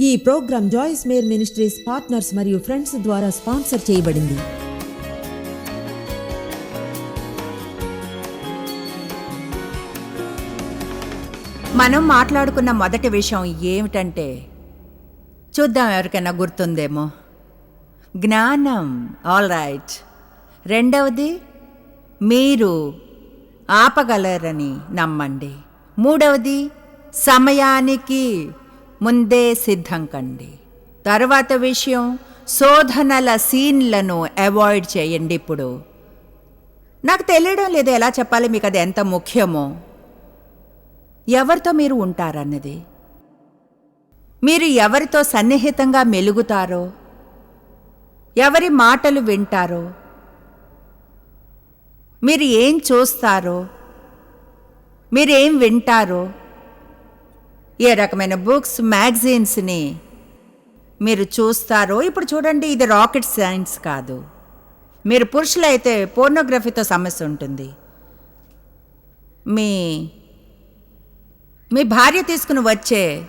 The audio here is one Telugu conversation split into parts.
ఈ program Joyce Meyer ministries partners మరియు ఫ్రెండ్స్ ద్వారా స్పాన్సర్ చేయబడింది. మనం మాట్లాడుకున్న మొదటి విషయం ఏమిటంటే చూద్దాం ఎవరికైనా గుర్తుందేమో. జ్ఞానం ఆల్ రైట్ రెండవది మీరు ఆపగలరని నమ్మండి. మూడవది సమయానికి ముందే సిద్ధం కండి తర్వాత విషయం శోధనల సీన్లను అవాయిడ్ చేయండి ఇప్పుడు. నాకు తెలియడం లేదు ఎలా చెప్పాలి మీకు అది ఎంత ముఖ్యమో. ఎవరితో మీరు ఉంటారన్నది? మీరు ఎవరితో సన్నిహితంగా మెలుగుతారో? ఎవరి మాటలు వింటారో? మీరు ఏం చూస్తారో? మీరు వింటారో? ఏ రకమైన బుక్స్ మ్యాగజైన్స్ని మీరు చూస్తారో? ఇప్పుడు చూడండి ఇది రాకెట్ సైన్స్ కాదు. మీరు పురుషులైతే పోర్నోగ్రఫీతో సమస్య ఉంటుంది. మీ మీ భార్య తీసుకుని వచ్చే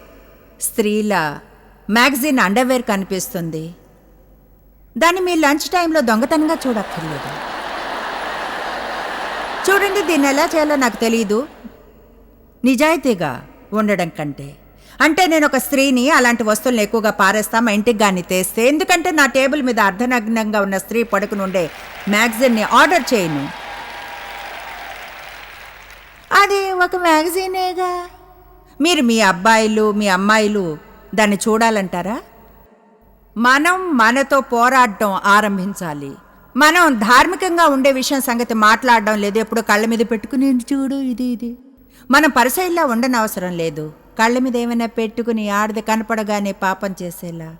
స్త్రీల మ్యాగజైన్ అండర్వేర్ కనిపిస్తుంది. దాన్ని మీ లంచ్ టైంలో దొంగతనంగా చూడక్కర్లేదు. చూడండి దీన్ని ఎలా చేయాలో నాకు తెలియదు నిజాయితీగా ఉండడం కంటే. అంటే నేను ఒక స్త్రీని అలాంటి వస్తువులను ఎక్కువగా పారేస్తా మా ఇంటికి కానీ తెస్తే ఎందుకంటే నా టేబుల్ మీద అర్ధనగ్నంగా ఉన్న స్త్రీ పడుకుని ఉండే మ్యాగజైన్ని ఆర్డర్ చేయను. అది ఒక మ్యాగజైనేగా. మీరు మీ అబ్బాయిలు మీ అమ్మాయిలు దాన్ని చూడాలంటారా? మనం మనతో పోరాడటం ఆరంభించాలి. మనం ధార్మికంగా ఉండే విషయం సంగతి మాట్లాడడం లేదు ఎప్పుడు కళ్ళ మీద పెట్టుకుని చూడు ఇది ఇది. మనం పరిసైల్లా ఉండనవసరం లేదు. కళ్ళ మీద ఏమైనా పెట్టుకుని ఆడది కనపడగానే పాపం చేసేలా.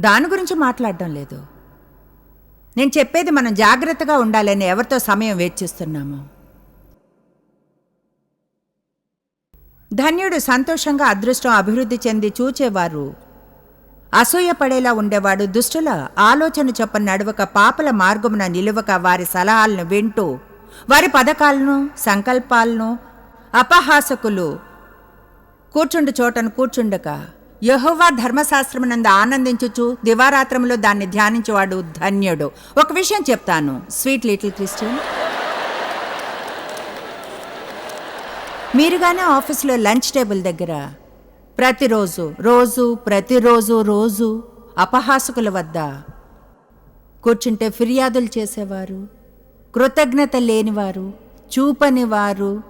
దాని గురించి మాట్లాడడం లేదు. నేను చెప్పేది మనం జాగ్రత్తగా ఉండాలని ఎవరితో సమయం వేచిస్తున్నాము ధన్యుడు సంతోషంగా అదృష్టం అభివృద్ధి చెంది చూచేవారు. అసూయపడేలా ఉండేవాడు దుష్టుల ఆలోచన చొప్పన నడవక పాపల మార్గమున నిలువక వారి సలహాలను వింటూ వారి పథకాలను సంకల్పాలను అపహాసకులు కూర్చుండు చోటను కూర్చుండక యహోవా ధర్మశాస్త్రమునందు ఆనందించుచు దివారాత్రములో దాన్ని ధ్యానించేవాడు ధన్యుడు. ఒక విషయం చెప్తాను. స్వీట్ లిటిల్ క్రిస్టియన్ మీరుగానే ఆఫీస్లో లంచ్ టేబుల్ దగ్గర ప్రతిరోజు రోజు ప్రతిరోజు రోజు అపహాసకుల వద్ద కూర్చుంటే ఫిర్యాదులు చేసేవారు. కృతజ్ఞత లేనివారు చూపని వారు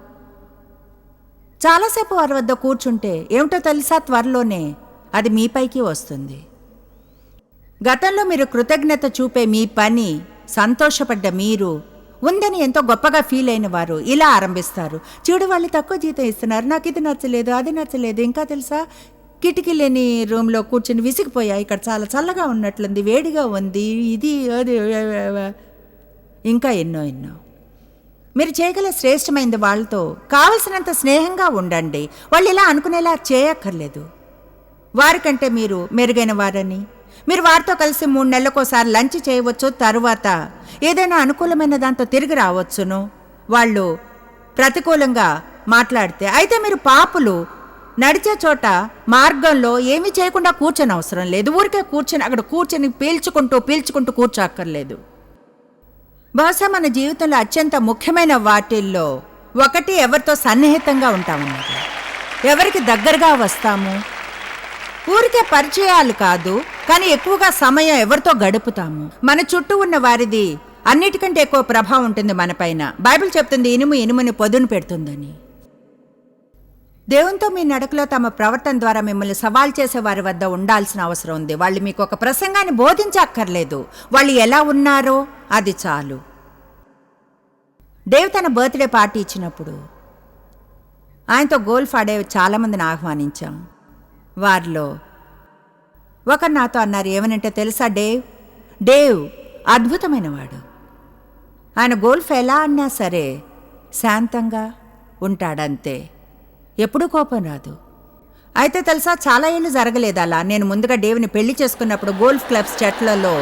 చాలాసేపు వారి వద్ద కూర్చుంటే ఏమిటో తెలుసా త్వరలోనే? అది మీపైకి వస్తుంది. గతంలో మీరు కృతజ్ఞత చూపే మీ పని సంతోషపడ్డ మీరు ఉందని ఎంతో గొప్పగా ఫీల్ అయిన వారు ఇలా ఆరంభిస్తారు. చూడు వాళ్ళు తక్కువ జీతం ఇస్తున్నారు. నాకు ఇది నచ్చలేదు అది నచ్చలేదు. ఇంకా తెలుసా? కిటికీ లేని రూమ్లో కూర్చుని విసిగిపోయా? ఇక్కడ చాలా చల్లగా ఉన్నట్లుంది వేడిగా ఉంది ఇది అది ఇంకా ఎన్నో ఎన్నో. మీరు చేయగల శ్రేష్టమైంది వాళ్ళతో కావలసినంత స్నేహంగా ఉండండి. వాళ్ళు ఇలా అనుకునేలా చేయక్కర్లేదు. వారికంటే మీరు మెరుగైన వారని మీరు వారితో కలిసి మూడు నెలలకోసారి లంచ్ చేయవచ్చు తరువాత ఏదైనా అనుకూలమైన దాంతో తిరిగి రావచ్చును. వాళ్ళు ప్రతికూలంగా మాట్లాడితే అయితే మీరు పాపులు. నడిచే చోట మార్గంలో ఏమీ చేయకుండా కూర్చొని అవసరం లేదు. ఊరికే కూర్చొని అక్కడ కూర్చొని పీల్చుకుంటూ పీల్చుకుంటూ కూర్చోక్కర్లేదు. బహుశా మన జీవితంలో అత్యంత ముఖ్యమైన వాటిల్లో ఒకటి ఎవరితో సన్నిహితంగా ఉంటామన్నది ఎవరికి దగ్గరగా వస్తాము? ఊరికే పరిచయాలు కాదు కానీ ఎక్కువగా సమయం ఎవరితో గడుపుతాము? మన చుట్టూ ఉన్న వారిది అన్నిటికంటే ఎక్కువ ప్రభావం ఉంటుంది మనపైన బైబిల్ చెప్తుంది ఇనుము ఇనుముని పొదును పెడుతుందని. దేవునితో మీ నడకలో తమ ప్రవర్తన ద్వారా మిమ్మల్ని సవాల్ చేసే వారి వద్ద ఉండాల్సిన అవసరం ఉంది. వాళ్ళు మీకు ఒక ప్రసంగాన్ని బోధించక్కర్లేదు. వాళ్ళు ఎలా ఉన్నారో అది చాలు. దేవ్ తన బర్త్డే పార్టీ ఇచ్చినప్పుడు ఆయనతో గోల్ఫ్ ఆడే చాలామందిని ఆహ్వానించాం. వారిలో ఒకరు నాతో అన్నారు ఏమనంటే తెలుసా డేవ్? డేవ్ అద్భుతమైనవాడు. ఆయన గోల్ఫ్ ఎలా అన్నా సరే శాంతంగా ఉంటాడంతే. ఎప్పుడూ కోపం రాదు. అయితే తెలుసా చాలా ఏళ్ళు జరగలేదు అలా. నేను ముందుగా డేవ్ని పెళ్ళి చేసుకున్నప్పుడు గోల్ఫ్ క్లబ్స్ చెట్లలో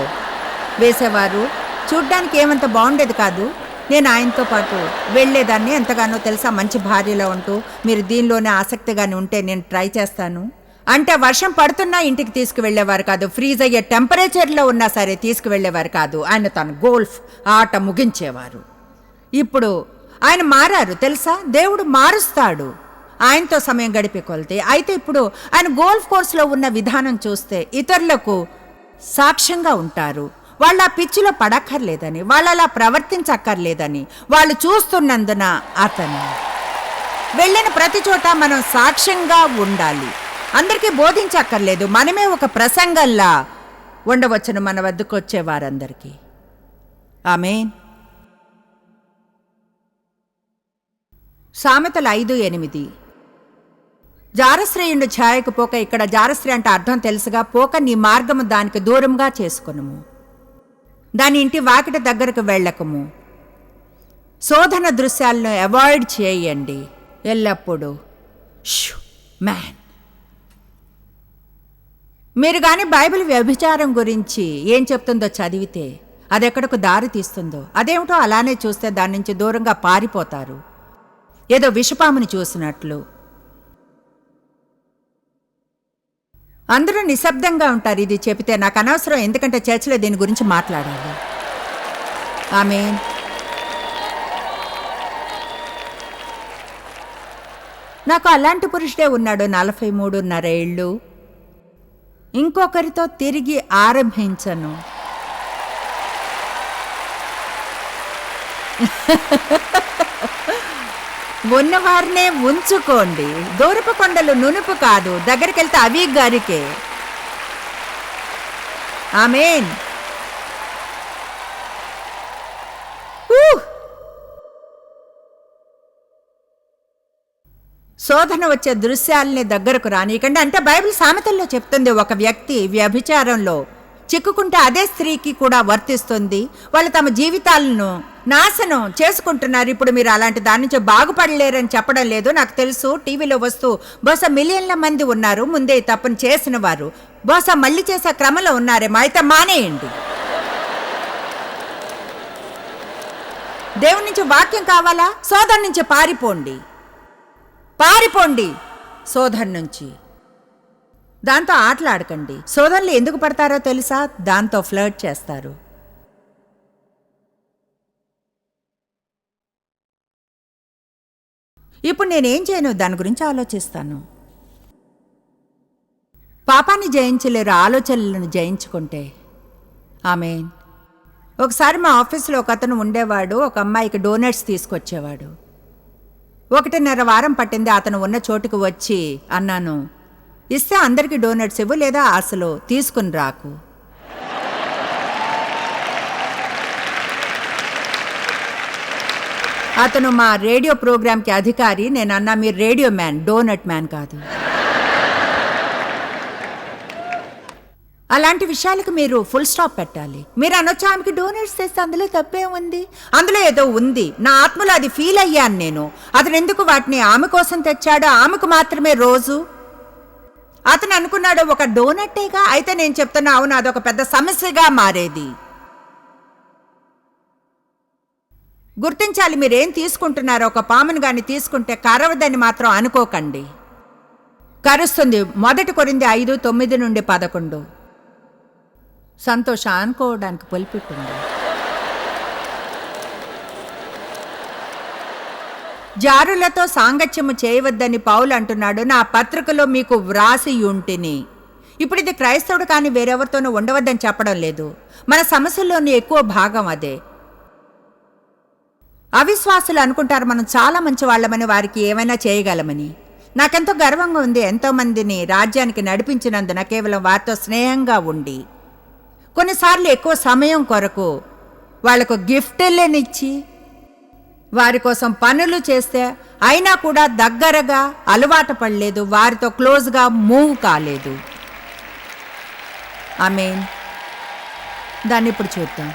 వేసేవారు. చూడ్డానికి ఏమంత బాగుండేది కాదు. నేను ఆయనతో పాటు వెళ్ళేదాన్ని. ఎంతగానో తెలుసా మంచి భార్యలో ఉంటూ. మీరు దీనిలోనే ఆసక్తిగానే ఉంటే నేను ట్రై చేస్తాను. అంటే వర్షం పడుతున్నా ఇంటికి తీసుకువెళ్ళేవారు కాదు. ఫ్రీజ్ అయ్యే టెంపరేచర్లో ఉన్నా సరే తీసుకువెళ్ళేవారు కాదు. ఆయన తన గోల్ఫ్ ఆట ముగించేవారు. ఇప్పుడు ఆయన మారారు తెలుసా? దేవుడు మారుస్తాడు. ఆయనతో సమయం గడిపే కొలితే. అయితే ఇప్పుడు ఆయన గోల్ఫ్ కోర్సులో ఉన్న విధానం చూస్తే ఇతరులకు సాక్ష్యంగా ఉంటారు. వాళ్ళ ఆ పిచ్చిలో పడక్కర్లేదని వాళ్ళు అలా ప్రవర్తించక్కర్లేదని వాళ్ళు చూస్తున్నందున అతను. వెళ్ళిన ప్రతి చోట మనం సాక్ష్యంగా ఉండాలి. అందరికీ బోధించక్కర్లేదు. మనమే ఒక ప్రసంగంలా ఉండవచ్చును మన వద్దకు వచ్చే వారందరికీ. ఆమెన్. సామెతలు ఐదు ఎనిమిది. జారశ్రేయుండు ఛాయకు పోక ఇక్కడ జారశ్రీ అంటే అర్థం తెలుసుగా పోక నీ మార్గము దానికి దూరంగా చేసుకునుము. దాని ఇంటి వాకిట దగ్గరకు వెళ్ళకము. శోధన దృశ్యాలను అవాయిడ్ చేయండి ఎల్లప్పుడూ. షూ, మ్యాన్. మీరు కానీ బైబిల్ వ్యభిచారం గురించి ఏం చెప్తుందో చదివితే అది ఎక్కడకు దారి తీస్తుందో అదేమిటో అలానే చూస్తే దాని నుంచి దూరంగా పారిపోతారు. ఏదో విషపాముని చూసినట్లు. అందరూ నిశ్శబ్దంగా ఉంటారు ఇది చెబితే నాకు అనవసరం ఎందుకంటే చర్చిలో దీని గురించి మాట్లాడాలి. ఆమె నాకు అలాంటి పురుషుడే ఉన్నాడు నలభై మూడున్నర ఏళ్ళు. ఇంకొకరితో తిరిగి ఆరంభించను. ఉన్నవారినే ఉంచుకోండి. దూరపు కొండలు నునుపు కాదు. దగ్గరికి వెళ్తే అవి గారికే. ఆమెన్. శోధన వచ్చే దృశ్యాలని దగ్గరకు రానికండి అంటే బైబిల్ సామెతల్లో చెప్తుంది ఒక వ్యక్తి వ్యభిచారంలో చిక్కుకుంటే అదే స్త్రీకి కూడా వర్తిస్తుంది. వాళ్ళు తమ జీవితాలను నాశనం చేసుకుంటున్నారు. ఇప్పుడు మీరు అలాంటి దాని నుంచి బాగుపడలేరని చెప్పడం లేదు. నాకు తెలుసు టీవీలో వస్తూ బహుశా మిలియన్ల మంది ఉన్నారు. ముందే తప్పని చేసిన వారు. బహుశా మళ్ళీ చేసే క్రమంలో ఉన్నారేమో. అయితే మానేయండి. దేవుని నుంచి వాక్యం కావాలా? సోదరు నుంచి పారిపోండి. పారిపోండి సోదరు నుంచి. దాంతో ఆటలాడకండి. సోదరులు ఎందుకు పడతారో తెలుసా? దాంతో ఫ్లర్ట్ చేస్తారు. ఇప్పుడు నేనేం చేయను? దాని గురించి ఆలోచిస్తాను. పాపాన్ని జయించలేరు ఆలోచనలను జయించుకుంటే. ఆమె ఒకసారి మా ఆఫీస్లో ఒక అతను ఉండేవాడు ఒక అమ్మాయికి డోనట్స్ తీసుకొచ్చేవాడు. ఒకటిన్నర వారం పట్టింది అతను ఉన్న చోటుకు వచ్చి అన్నాను ఇస్తే అందరికీ డోనట్స్ ఇవ్వు లేదా అసలు తీసుకుని రాకు. అతను మా రేడియో ప్రోగ్రాంకి అధికారి నేను అన్నా మీరు రేడియో మ్యాన్ డోనట్ మ్యాన్ కాదు. అలాంటి విషయాలకు మీరు ఫుల్ స్టాప్ పెట్టాలి. మీరు అనొచ్చు ఆమెకి డోనేట్స్ తెస్తే అందులో తప్పే ఉంది? అందులో ఏదో ఉంది. నా ఆత్మలో అది ఫీల్ అయ్యాను నేను. అతను ఎందుకు వాటిని ఆమె కోసం తెచ్చాడో? ఆమెకు మాత్రమే రోజు? అతను అనుకున్నాడు ఒక డోనట్టేగా? అయితే నేను చెప్తున్నా అవును అదొక పెద్ద సమస్యగా మారేది. గుర్తించాలి మీరేం తీసుకుంటున్నారో ఒక పామును గాని తీసుకుంటే కరవదని మాత్రం అనుకోకండి. కరుస్తుంది మొదటి కొరింది ఐదు తొమ్మిది నుండి పదకొండు. సంతోష అనుకోవడానికి పొలిపెట్టింది. జారులతో సాంగత్యము చేయవద్దని పౌలు అంటున్నాడు. నా పత్రికలో మీకు వ్రాసి ఉంటిని. ఇప్పుడు ఇది క్రైస్తవుడు కానీ వేరెవరితోనూ ఉండవద్దని చెప్పడం లేదు. మన సమస్యల్లోని ఎక్కువ భాగం అదే. అవిశ్వాసులు అనుకుంటారు మనం చాలా మంచి వాళ్ళమని వారికి ఏమైనా చేయగలమని. నాకెంతో గర్వంగా ఉంది ఎంతోమందిని రాజ్యానికి నడిపించినందున కేవలం వారితో స్నేహంగా ఉండి. కొన్నిసార్లు ఎక్కువ సమయం కొరకు వాళ్ళకు గిఫ్ట్లనిచ్చి వారి కోసం పనులు చేస్తే అయినా కూడా దగ్గరగా అలవాటు పడలేదు వారితో క్లోజ్గా మూవ్ కాలేదు. ఐ మీన్ దాన్ని ఇప్పుడు చూద్దాం.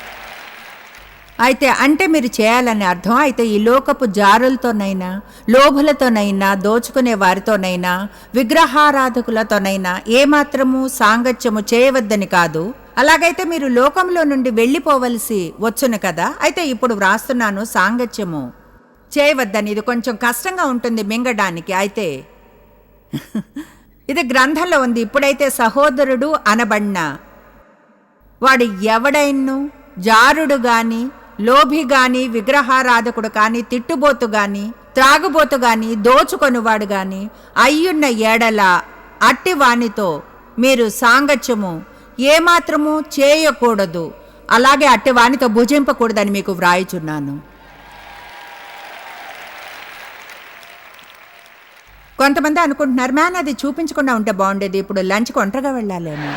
అయితే అంటే మీరు చేయాలని అర్థం? అయితే ఈ లోకపు జారులతోనైనా లోభులతోనైనా దోచుకునే వారితోనైనా విగ్రహారాధకులతోనైనా ఏమాత్రము సాంగత్యము చేయవద్దని కాదు అలాగైతే మీరు లోకంలో నుండి వెళ్ళిపోవలసి వచ్చును కదా. అయితే ఇప్పుడు వ్రాస్తున్నాను సాంగత్యము. చేయవద్దని ఇది కొంచెం కష్టంగా ఉంటుంది మింగడానికి. అయితే ఇది గ్రంథంలో ఉంది. ఇప్పుడైతే సహోదరుడు అనబడిన వాడు ఎవడైన్ను? జారుడు గాని లోభి గాని విగ్రహారాధకుడు కాని తిట్టుబోతు గాని త్రాగుబోతు గాని దోచుకొనివాడు గాని అయ్యున్న ఏడల అట్టి వానితో మీరు సాంగత్యము ఏమాత్రము చేయకూడదు. అలాగే అట్టి వానితో భుజింపకూడదని మీకు వ్రాయిచున్నాను. కొంతమంది అనుకుంటున్నారు మ్యాన్ అది చూపించకుండా ఉంటే బాగుండేది. ఇప్పుడు లంచ్కి ఒంటరిగా వెళ్ళాలేమో.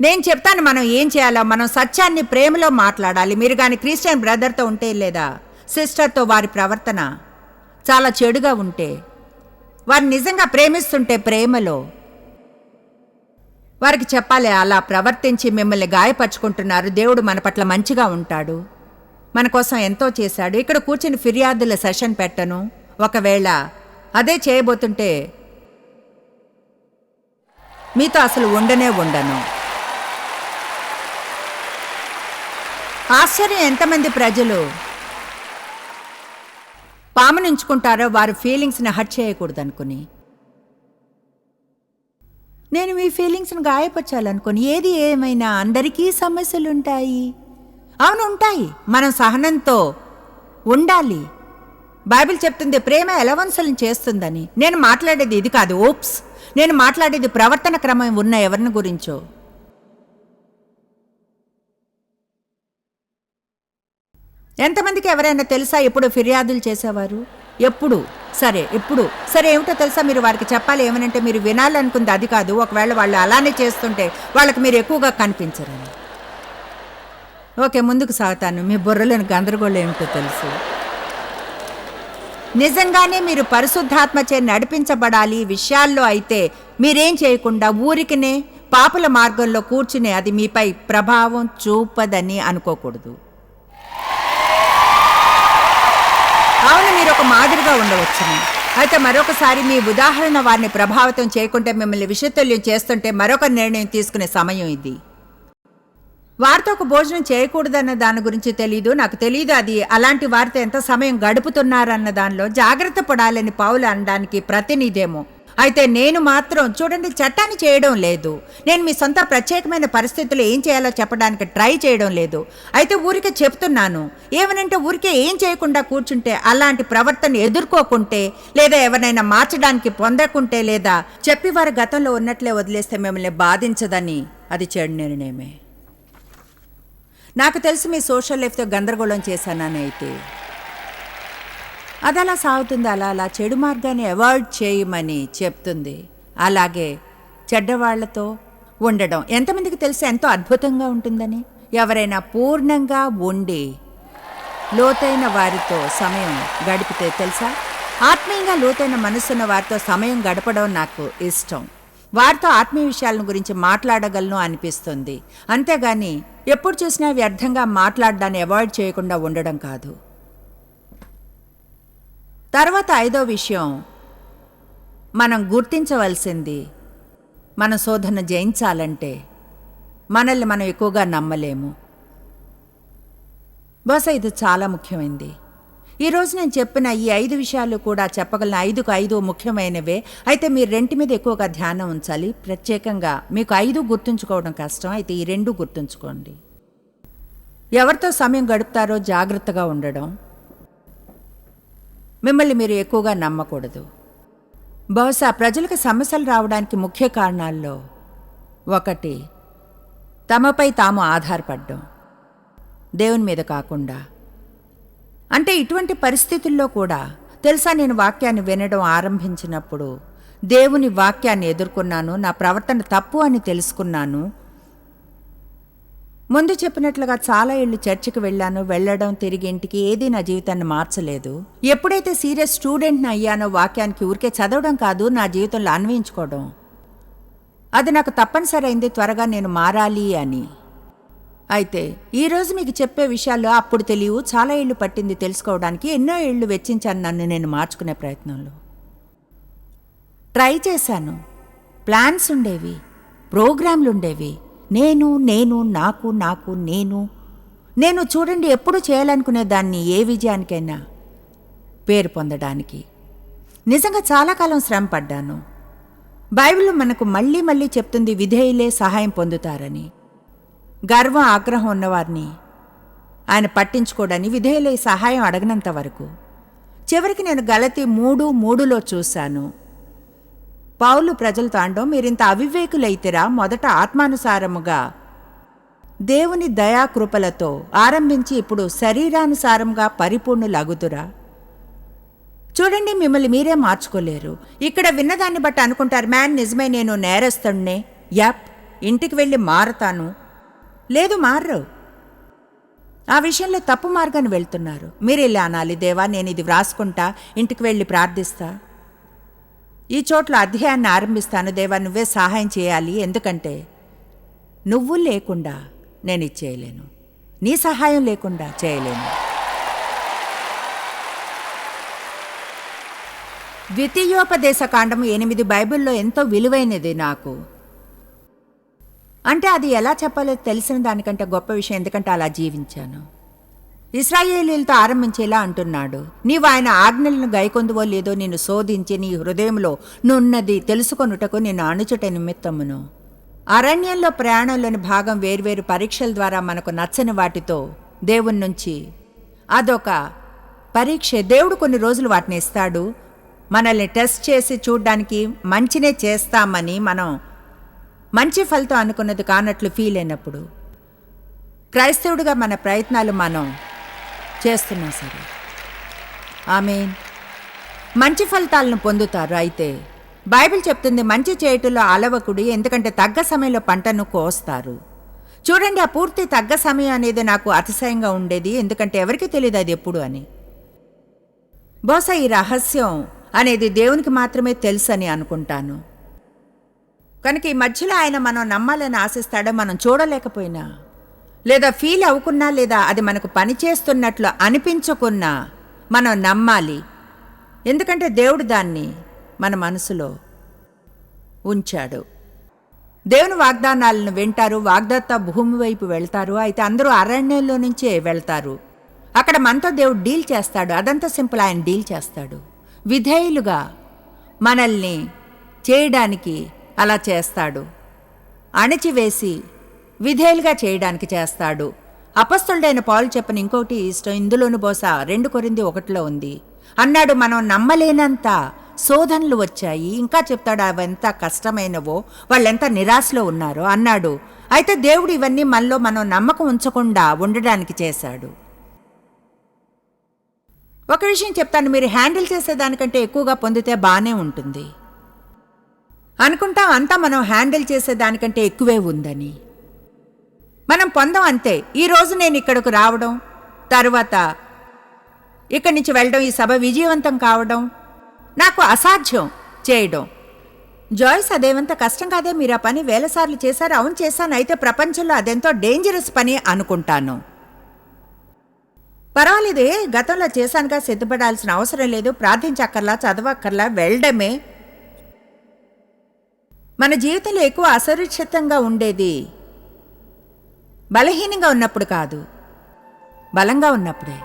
నేను చెప్తాను మనం ఏం చేయాలో మనం సత్యాన్ని ప్రేమలో మాట్లాడాలి. మీరు కానీ క్రిస్టియన్ బ్రదర్తో ఉంటే లేదా సిస్టర్తో వారి ప్రవర్తన. చాలా చెడుగా ఉంటే వారు నిజంగా ప్రేమిస్తుంటే ప్రేమలో వారికి చెప్పాలి అలా ప్రవర్తించి మిమ్మల్ని గాయపరుచుకుంటున్నారు. దేవుడు మన పట్ల మంచిగా ఉంటాడు. మన కోసం ఎంతో చేశాడు. ఇక్కడ కూర్చుని ఫిర్యాదుల సెషన్ పెట్టను. ఒకవేళ అదే చేయబోతుంటే మీతో అసలు ఉండనే ఉండను. ఆశ్చర్యం. ఎంతమంది ప్రజలు పామునుంచుకుంటారో వారి ఫీలింగ్స్ని హర్ట్ చేయకూడదు అనుకుని నేను మీ ఫీలింగ్స్ని గాయపరచాలనుకుని. ఏది ఏమైనా అందరికీ సమస్యలు ఉంటాయి అవును ఉంటాయి. మనం సహనంతో ఉండాలి. బైబిల్ చెప్తుంది ప్రేమ ఎలవన్సులను చేస్తుందని. నేను మాట్లాడేది ఇది కాదు. ఓప్స్. నేను మాట్లాడేది ప్రవర్తన క్రమం ఉన్న ఎవరిని గురించో. ఎంతమందికి ఎవరైనా తెలుసా ఎప్పుడు ఫిర్యాదులు చేసేవారు? ఎప్పుడు? సరే ఎప్పుడు? సరే ఏమిటో తెలుసా? మీరు వారికి చెప్పాలి ఏమనంటే మీరు వినాలనుకుంది అది కాదు. ఒకవేళ వాళ్ళు అలానే చేస్తుంటే వాళ్ళకి మీరు ఎక్కువగా కనిపించరని. ఓకే ముందుకు సాగుతాను. మీ బుర్రలోని గందరగోళం ఏమిటో తెలుసు. నిజంగానే మీరు పరిశుద్ధాత్మచే నడిపించబడాలి విషయాల్లో అయితే మీరేం చేయకుండా ఊరికినే పాపుల మార్గంలో కూర్చుని అది మీపై ప్రభావం చూపదని అనుకోకూడదు. మీరు ఒక మాదిరిగా ఉండవచ్చును. అయితే మరొకసారి మీ ఉదాహరణ వారిని ప్రభావితం చేయకుంటే మిమ్మల్ని విషతుల్యం చేస్తుంటే మరొక నిర్ణయం తీసుకునే సమయం ఇది. వారితో ఒక భోజనం చేయకూడదన్న దాని గురించి తెలియదు నాకు తెలియదు అది. అలాంటి వారితో ఎంత సమయం గడుపుతున్నారన్న దానిలో జాగ్రత్త పడాలని పావులు అనడానికి ప్రతినిధేమో అయితే నేను మాత్రం చూడండి చట్టాన్ని చేయడం లేదు. నేను మీ సొంత ప్రత్యేకమైన పరిస్థితుల్లో ఏం చేయాలో చెప్పడానికి ట్రై చేయడం లేదు. అయితే ఊరికే చెప్తున్నాను ఏమనంటే ఊరికే ఏం చేయకుండా కూర్చుంటే అలాంటి ప్రవర్తన ఎదుర్కోకుంటే లేదా ఎవరైనా మార్చడానికి పొందకుంటే లేదా చెప్పి వారి గతంలో ఉన్నట్లే వదిలేస్తే మిమ్మల్ని బాధించదని అది చెడు నిర్ణయమే. నాకు తెలిసి మీ సోషల్ లైఫ్తో గందరగోళం చేశానని అయితే అది అలా సాగుతుంది. అలా అలా చెడు మార్గాన్ని అవాయిడ్ చేయమని చెప్తుంది. అలాగే చెడ్డవాళ్ళతో ఉండడం. ఎంతమందికి తెలిసి ఎంతో అద్భుతంగా ఉంటుందని? ఎవరైనా పూర్ణంగా ఉండి లోతైన వారితో సమయం గడిపితే తెలుసా? ఆత్మీయంగా లోతైన మనసున్న వారితో సమయం గడపడం నాకు ఇష్టం. వారితో ఆత్మీయ విషయాలను గురించి మాట్లాడగలను అనిపిస్తుంది. అంతేగాని ఎప్పుడు చూసినా వ్యర్థంగా మాట్లాడడాన్ని అవాయిడ్ చేయకుండా ఉండడం కాదు. తర్వాత ఐదో విషయం. మనం గుర్తించవలసింది మన శోధన జయించాలంటే మనల్ని మనం ఎక్కువగా నమ్మలేము. బహుశా ఇది చాలా ముఖ్యమైనది ఈరోజు నేను చెప్పిన ఈ ఐదు విషయాలు కూడా చెప్పగలను ఐదుకు ఐదు ముఖ్యమైనవే. అయితే మీరు రెంటి మీద ఎక్కువగా ధ్యానం ఉంచాలి. ప్రత్యేకంగా మీకు ఐదు గుర్తుంచుకోవడం కష్టం. అయితే ఈ రెండు గుర్తుంచుకోండి. ఎవరితో సమయం గడుపుతారో జాగ్రత్తగా ఉండడం. మిమ్మల్ని మీరు ఎక్కువగా నమ్మకూడదు. బహుశా ప్రజలకు సమస్యలు రావడానికి ముఖ్య కారణాల్లో ఒకటి తమపై తాము ఆధారపడడం. దేవుని మీద కాకుండా. అంటే ఇటువంటి పరిస్థితుల్లో కూడా తెలుసా నేను వాక్యాన్ని వినడం ఆరంభించినప్పుడు దేవుని వాక్యాన్ని ఎదుర్కొన్నాను నా ప్రవర్తన తప్పు అని తెలుసుకున్నాను ముందు చెప్పినట్లుగా చాలా ఏళ్ళు చర్చికి వెళ్ళాను వెళ్ళడం తిరిగి ఇంటికి ఏదీ నా జీవితాన్ని మార్చలేదు. ఎప్పుడైతే సీరియస్ స్టూడెంట్ని అయ్యానో వాక్యానికి ఊరికే చదవడం కాదు నా జీవితంలో అన్వయించుకోవడం. అది నాకు తప్పనిసరి అయింది త్వరగా నేను మారాలి అని. అయితే ఈరోజు మీకు చెప్పే విషయాలు అప్పుడు తెలియవు చాలా ఏళ్ళు పట్టింది తెలుసుకోవడానికి ఎన్నో ఏళ్ళు వెచ్చించాను నన్ను నేను మార్చుకునే ప్రయత్నంలో. ట్రై చేశాను. ప్లాన్స్ ఉండేవి ప్రోగ్రాంలు ఉండేవి నేను నేను నాకు నాకు నేను. నేను చూడండి ఎప్పుడు చేయాలనుకునే దాన్ని ఏ విజయానికైనా పేరు పొందడానికి. నిజంగా చాలా కాలం శ్రమ పడ్డాను. బైబిల్ మనకు మళ్ళీ మళ్ళీ చెప్తుంది విధేయులే సహాయం పొందుతారని. గర్వం ఆగ్రహం ఉన్నవారిని ఆయన పట్టించుకోడని విధేయులే సహాయం అడగనంత వరకు. చివరికి నేను గలతి మూడు మూడులో చూశాను. పౌలు ప్రజలతో అండం మీరింత అవివేకులైతేరా మొదట ఆత్మానుసారముగా. దేవుని దయాకృపలతో ఆరంభించి ఇప్పుడు శరీరానుసారంగా పరిపూర్ణులగుతురా చూడండి మిమ్మల్ని మీరే మార్చుకోలేరు. ఇక్కడ విన్నదాన్ని బట్టి అనుకుంటారు మ్యాన్ నిజమే నేను నేరస్తుడినే యాప్ ఇంటికి వెళ్ళి మారతాను. లేదు మారరు. ఆ విషయంలో తప్పు మార్గాన్ని వెళ్తున్నారు. మీరు ఇలా అనాలి దేవా నేను ఇది వ్రాసుకుంటా ఇంటికి వెళ్ళి ప్రార్థిస్తా. ఈ చోట్ల అధ్యాయాన్ని ఆరంభిస్తాను. దేవా నువ్వే సహాయం చేయాలి. ఎందుకంటే నువ్వు లేకుండా నేను ఇది చేయలేను. నీ సహాయం లేకుండా చేయలేను. ద్వితీయోపదేశ కాండము ఎనిమిది బైబిల్లో ఎంతో విలువైనది నాకు. అంటే అది ఎలా చెప్పాలో తెలిసిన దానికంటే గొప్ప విషయం ఎందుకంటే అలా జీవించాను. ఇస్రాయేలీలతో ఆరంభించేలా అంటున్నాడు. నీవు ఆయన ఆజ్ఞలను గైకొందువో లేదో నిన్ను శోధించి నీ హృదయంలో నున్నది తెలుసుకొనుటకు నిన్ను అణుచుట నిమిత్తమును. అరణ్యంలో ప్రయాణంలోని భాగం వేర్వేరు పరీక్షల ద్వారా మనకు నచ్చని వాటితో దేవుని నుంచి అదొక పరీక్ష. దేవుడు కొన్ని రోజులు వాటిని ఇస్తాడు. మనల్ని టెస్ట్ చేసి చూడ్డానికి మంచినే చేస్తామని మనం మంచి ఫలితం అనుకున్నది కానట్లు ఫీల్ అయినప్పుడు క్రైస్తవుడిగా మన ప్రయత్నాలు మనం చేస్తున్నా సరే. ఆమె మంచి ఫలితాలను పొందుతారు అయితే బైబిల్ చెప్తుంది మంచి చేయటంలో అలవకుడి ఎందుకంటే తగ్గ సమయంలో పంటను కోస్తారు. చూడండి ఆ పూర్తి తగ్గ సమయం అనేది నాకు అతిశయంగా ఉండేది ఎందుకంటే ఎవరికి తెలియదు అది ఎప్పుడు అని. బహుశా ఈ రహస్యం అనేది దేవునికి మాత్రమే తెలుసని అనుకుంటాను. కనుక ఈ మధ్యలో ఆయన మనం నమ్మాలని ఆశిస్తాడో మనం చూడలేకపోయినా లేదా ఫీల్ అవ్వకున్నా లేదా అది మనకు పనిచేస్తున్నట్లు అనిపించకున్నా మనం నమ్మాలి. ఎందుకంటే దేవుడు దాన్ని మన మనసులో ఉంచాడు. దేవుని వాగ్దానాలను వింటారు వాగ్దత్త భూమి వైపు వెళ్తారు అయితే అందరూ అరణ్యంలో నుంచే వెళ్తారు. అక్కడ మనతో దేవుడు డీల్ చేస్తాడు అదంతా సింపుల్ ఆయన డీల్ చేస్తాడు. విధేయులుగా మనల్ని చేయడానికి అలా చేస్తాడు. అణిచివేసి విధేయులుగా చేయడానికి చేస్తాడు. అపస్తుడైన పాలు చెప్పని ఇంకోటి ఇష్టం. ఇందులోను బోసా రెండు కొరింది ఒకటిలో ఉంది. అన్నాడు మనం నమ్మలేనంత శోధనలు వచ్చాయి. ఇంకా చెప్తాడు అవెంత కష్టమైనవో వాళ్ళెంత నిరాశలో ఉన్నారో అన్నాడు. అయితే దేవుడు ఇవన్నీ మనలో మనం నమ్మకం ఉంచకుండా ఉండడానికి చేశాడు. ఒక విషయం చెప్తాను మీరు హ్యాండిల్ చేసేదానికంటే ఎక్కువగా పొందితే బాగానే ఉంటుంది. అనుకుంటాం అంతా మనం హ్యాండిల్ చేసేదానికంటే ఎక్కువే ఉందని. మనం పొందం అంతే. ఈరోజు నేను ఇక్కడకు రావడం తరువాత ఇక్కడి నుంచి వెళ్ళడం ఈ సభ విజయవంతం కావడం నాకు అసాధ్యం చేయడం. జాయిస్ అదేమంత కష్టం కాదే మీరు ఆ పని వేలసార్లు చేశారు అవును చేశాను. అయితే ప్రపంచంలో అదెంతో డేంజరస్ పని అనుకుంటాను. పర్వాలేదే గతంలో చేశానుగా సిద్ధపడాల్సిన అవసరం లేదు. ప్రార్థించక్కర్లా చదవక్కర్లా వెళ్ళడమే. మన జీవితంలో ఎక్కువ అసురక్షితంగా ఉండేది బలహీనంగా ఉన్నప్పుడు కాదు బలంగా ఉన్నప్పుడే.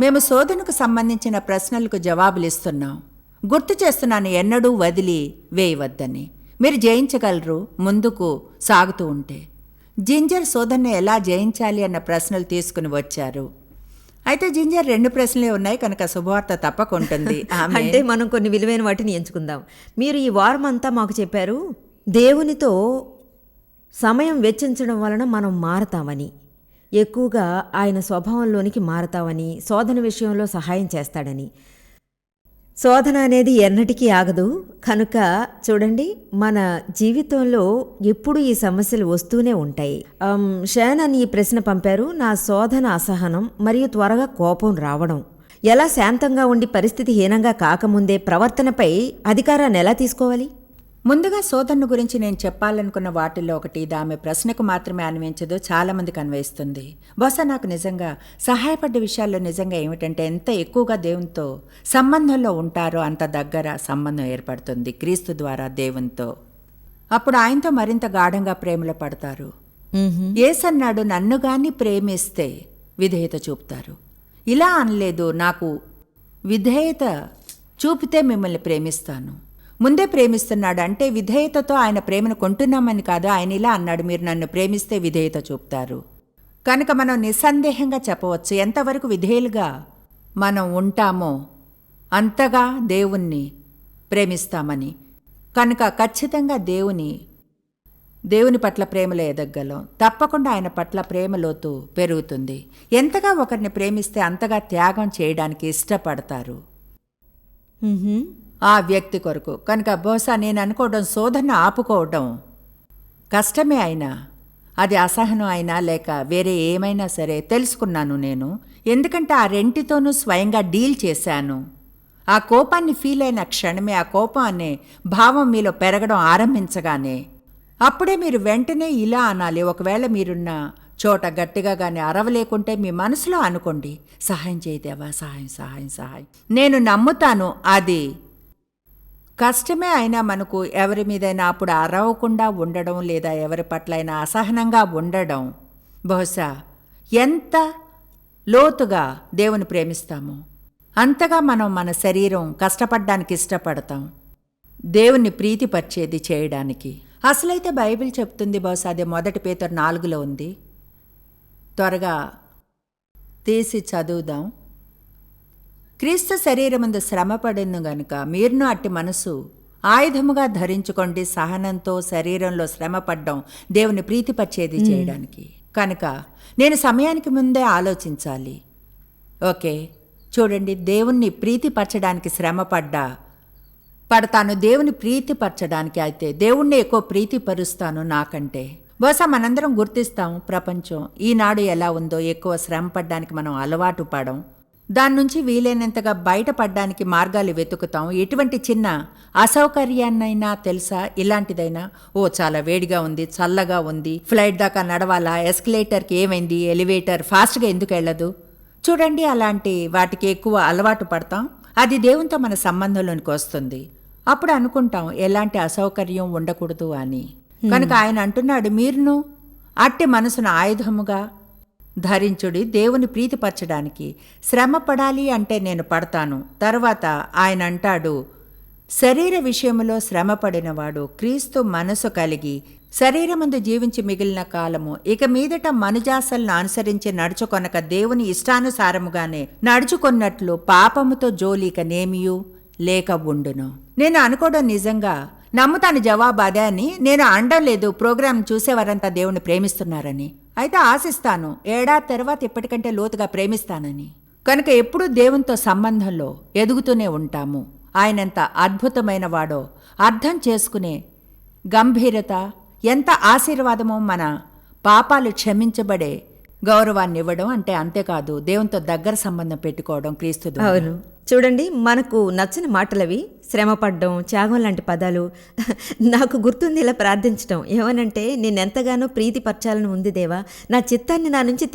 మేము శోధనకు సంబంధించిన ప్రశ్నలకు జవాబులు ఇస్తున్నాం. గుర్తు చేస్తున్నాను ఎన్నడూ వదిలి వేయవద్దని. మీరు జయించగలరు ముందుకు సాగుతూ ఉంటే. జింజర్ శోధనను ఎలా జయించాలి అన్న ప్రశ్నలు తీసుకుని వచ్చారు. అయితే జింజర్ రెండు ప్రశ్నలే ఉన్నాయి కనుక శుభవార్త తప్పకుంటుంది. ఆమె అంటే మనం కొన్ని విలువైన వాటిని ఎంచుకుందాం. మీరు ఈ వారం అంతా మాకు చెప్పారు దేవునితో సమయం వెచ్చించడం వలన మనం మారతామని ఎక్కువగా ఆయన స్వభావంలోనికి మారతామని శోధన విషయంలో సహాయం చేస్తాడని శోధన అనేది ఎన్నటికీ ఆగదు. కనుక చూడండి మన జీవితంలో ఎప్పుడు ఈ సమస్యలు వస్తూనే ఉంటాయి. అమ్, షాన్ అని ఈ ప్రశ్న పంపారు నా శోధన అసహనం మరియు త్వరగా కోపం రావడం. ఎలా శాంతంగా ఉండి పరిస్థితి హీనంగా కాకముందే ప్రవర్తనపై అధికారాన్ని ఎలా తీసుకోవాలి? ముందుగా సోదరుని గురించి నేను చెప్పాలనుకున్న వాటిల్లో ఒకటి ఇది ఆమె ప్రశ్నకు మాత్రమే అన్వయించదు చాలా మందికి అన్వయిస్తుంది. బహుశా నాకు నిజంగా సహాయపడ్డ విషయాల్లో నిజంగా ఏమిటంటే ఎంత ఎక్కువగా దేవునితో సంబంధంలో ఉంటారో అంత దగ్గర సంబంధం ఏర్పడుతుంది క్రీస్తు ద్వారా దేవునితో. అప్పుడు ఆయనతో మరింత గాఢంగా ప్రేమలో పడతారు. ఏసన్నాడు నన్ను గాని ప్రేమిస్తే విధేయత చూపుతారు. ఇలా అనలేదు నాకు విధేయత చూపితే మిమ్మల్ని ప్రేమిస్తాను. ముందే ప్రేమిస్తున్నాడు. అంటే విధేయతతో ఆయన ప్రేమను కొంటున్నామని కాదు ఆయన ఇలా అన్నాడు మీరు నన్ను ప్రేమిస్తే విధేయత చూపుతారు. కనుక మనం నిస్సందేహంగా చెప్పవచ్చు ఎంతవరకు విధేయులుగా మనం ఉంటామో అంతగా దేవుణ్ణి ప్రేమిస్తామని. కనుక ఖచ్చితంగా దేవుని దేవుని పట్ల ప్రేమలో ఎదగ్గలం తప్పకుండా ఆయన పట్ల ప్రేమలోతు పెరుగుతుంది. ఎంతగా ఒకరిని ప్రేమిస్తే అంతగా త్యాగం చేయడానికి ఇష్టపడతారు. ఆ వ్యక్తి కొరకు. కనుక బహుశా నేను అనుకోవడం శోధన ఆపుకోవడం కష్టమే అయినా అది అసహనం అయినా లేక వేరే ఏమైనా సరే తెలుసుకున్నాను నేను. ఎందుకంటే ఆ రెంటితోనూ స్వయంగా డీల్ చేశాను. ఆ కోపాన్ని ఫీల్ అయిన క్షణమే ఆ కోపం అనే భావం మీలో పెరగడం ఆరంభించగానే అప్పుడే మీరు వెంటనే ఇలా అనాలి. ఒకవేళ మీరున్న చోట గట్టిగా కానీ అరవలేకుంటే మీ మనసులో అనుకోండి సహాయం చేయదేవా సహాయం సహాయం సహాయం. నేను నమ్ముతాను అది కష్టమే అయినా మనకు ఎవరి మీదైనా అప్పుడు అరవకుండా ఉండడం లేదా ఎవరి పట్లైనా అసహనంగా ఉండడం బహుశా ఎంత లోతుగా దేవుని ప్రేమిస్తాము అంతగా మనం మన శరీరం కష్టపడ్డానికి ఇష్టపడతాం దేవుణ్ణి ప్రీతిపరిచేది చేయడానికి. అసలైతే బైబిల్ చెప్తుంది బహుశా అదే మొదటి పేతరు నాలుగులో ఉంది. త్వరగా తీసి చదువుదాం. క్రీస్తు శరీరమందు శ్రమపడింది గనుక మీరును అట్టి మనసు ఆయుధముగా ధరించుకోండి సహనంతో శరీరంలో శ్రమపడ్డం దేవుని ప్రీతిపరిచేది చేయడానికి. కనుక నేను సమయానికి ముందే ఆలోచించాలి. ఓకే చూడండి దేవుణ్ణి ప్రీతిపరచడానికి శ్రమపడ్డా పడతాను దేవుని ప్రీతిపరచడానికి అయితే దేవుణ్ణి ఎక్కువ ప్రీతిపరుస్తాను నాకంటే. బహుశా మనందరం గుర్తిస్తాం ప్రపంచం ఈనాడు ఎలా ఉందో ఎక్కువ శ్రమ పడ్డానికి మనం అలవాటు పడం. దాని నుంచి వీలైనంతగా బయటపడడానికి మార్గాలు వెతుకుతాం. ఎటువంటి చిన్న అసౌకర్యాన్నైనా తెలుసా? ఇలాంటిదైనా ఓ చాలా వేడిగా ఉంది చల్లగా ఉంది ఫ్లైట్ దాకా నడవాలా ఎస్కలేటర్కి ఏమైంది ఎలివేటర్ ఫాస్ట్గా ఎందుకు వెళ్ళదు? చూడండి అలాంటి వాటికి ఎక్కువ అలవాటు పడతాం. అది దేవునితో మన సంబంధంలోనికి వస్తుంది. అప్పుడు అనుకుంటాం ఎలాంటి అసౌకర్యం ఉండకూడదు అని. కనుక ఆయన అంటున్నాడు మీరును అట్టి మనసును ఆయుధముగా ధరించుడి దేవుని ప్రీతిపరచడానికి శ్రమ పడాలి అంటే నేను పడతాను. తర్వాత ఆయన అంటాడు శరీర విషయములో శ్రమ పడినవాడు క్రీస్తు మనసు కలిగి శరీరమందు జీవించి మిగిలిన కాలము ఇక మీదట మనుజాసలను అనుసరించి నడుచుకొనక దేవుని ఇష్టానుసారముగానే నడుచుకున్నట్లు పాపముతో జోలిక నేమియు లేక ఉండును. నేను అనుకోవడం నిజంగా నమ్ముతాను జవాబు అదే అని. నేను అనడం లేదు ప్రోగ్రాం చూసేవారంతా దేవుణ్ణి ప్రేమిస్తున్నారని. అయితే ఆశిస్తాను ఏడాది తర్వాత ఇప్పటికంటే లోతుగా ప్రేమిస్తానని. కనుక ఎప్పుడూ దేవునితో సంబంధంలో ఎదుగుతూనే ఉంటాము. ఆయనంత అద్భుతమైన వాడో అర్థం చేసుకునే గంభీరత ఎంత ఆశీర్వాదమో మన పాపాలు క్షమించబడే గౌరవాన్ని ఇవ్వడం అంటే అంతేకాదు దేవునితో దగ్గర సంబంధం పెట్టుకోవడం క్రీస్తు చూడండి మనకు నచ్చిన మాటలవి శ్రమపడ్డం త్యాగం లాంటి పదాలు. నాకు గుర్తుంది ఇలా ప్రార్థించడం ఏమనంటే నేను ఎంతగానో ప్రీతిపరచాలని ఉంది దేవా. నా చిత్తాన్ని నా నుంచి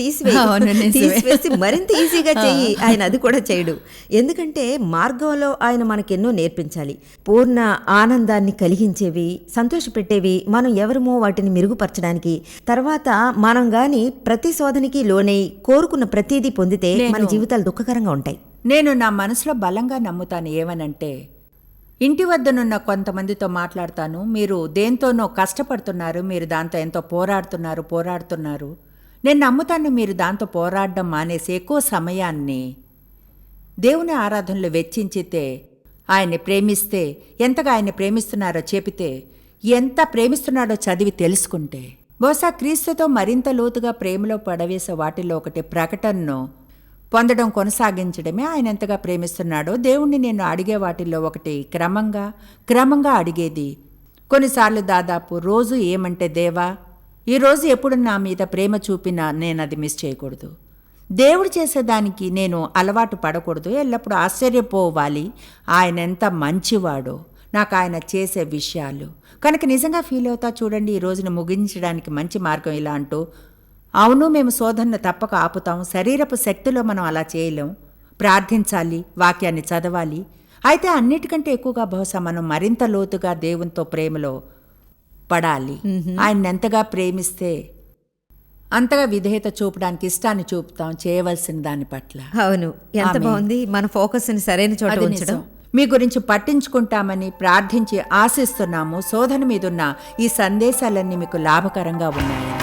నిజమే. తీసివేసి మరింత ఈజీగా చెయ్యి. ఆయన అది కూడా చేయడు. ఎందుకంటే మార్గంలో ఆయన మనకెన్నో నేర్పించాలి. పూర్ణ ఆనందాన్ని కలిగించేవి సంతోషపెట్టేవి మనం ఎవరమో వాటిని మెరుగుపరచడానికి. తర్వాత మనం గాని ప్రతి శోధనకి లోనై కోరుకున్న ప్రతిదీ పొందితే మన జీవితాలు దుఃఖకరంగా ఉంటాయి. నేను నా మనసులో బలంగా నమ్ముతాను ఏమనంటే ఇంటి వద్దనున్న కొంతమందితో మాట్లాడతాను మీరు దేంతోనో కష్టపడుతున్నారు మీరు దాంతో ఎంతో పోరాడుతున్నారు పోరాడుతున్నారు. నేను నమ్ముతాను మీరు దాంతో పోరాడడం మానేసి ఎక్కువ సమయాన్ని దేవుని ఆరాధనలు వెచ్చించితే ఆయన్ని ప్రేమిస్తే ఎంతగా ఆయన్ని ప్రేమిస్తున్నారో చెబితే ఎంత ప్రేమిస్తున్నాడో చదివి తెలుసుకుంటే. బహుశా క్రీస్తుతో మరింత లోతుగా ప్రేమలో పడవేసే వాటిలో ఒకటి ప్రకటనను పొందడం కొనసాగించడమే ఆయన ఎంతగా ప్రేమిస్తున్నాడో దేవుణ్ణి నేను అడిగే వాటిల్లో ఒకటి క్రమంగా క్రమంగా అడిగేది కొన్నిసార్లు దాదాపు రోజు ఏమంటే దేవా ఈరోజు ఎప్పుడు నా మీద ప్రేమ చూపినా నేను అది మిస్ చేయకూడదు. దేవుడు చేసేదానికి నేను అలవాటు పడకూడదు. ఎల్లప్పుడూ ఆశ్చర్యపోవాలి. ఆయన ఎంత మంచివాడో నాకు ఆయన చేసే విషయాలు. కనుక నిజంగా ఫీల్ అవుతా చూడండి ఈ రోజున ముగించడానికి మంచి మార్గం ఇలా అంటూ అవును మేము శోధనను తప్పక ఆపుతాం. శరీరపు శక్తిలో మనం అలా చేయలేం. ప్రార్థించాలి వాక్యాన్ని చదవాలి. అయితే అన్నిటికంటే ఎక్కువగా బహుశా మనం మరింత లోతుగా దేవునితో ప్రేమలో పడాలి. ఆయన ఎంతగా ప్రేమిస్తే అంతగా విధేయత చూపడానికి ఇష్టాన్ని చూపుతాం చేయవలసిన దాని పట్ల. అవును. ఎంత. బాగుంది మన ఫోకస్ని సరైన చోట ఉంచడం. మీ గురించి పట్టించుకుంటామని ప్రార్థించి ఆశిస్తున్నాము. శోధన మీదున్న ఈ సందేశాలన్నీ మీకు లాభకరంగా ఉన్నాయని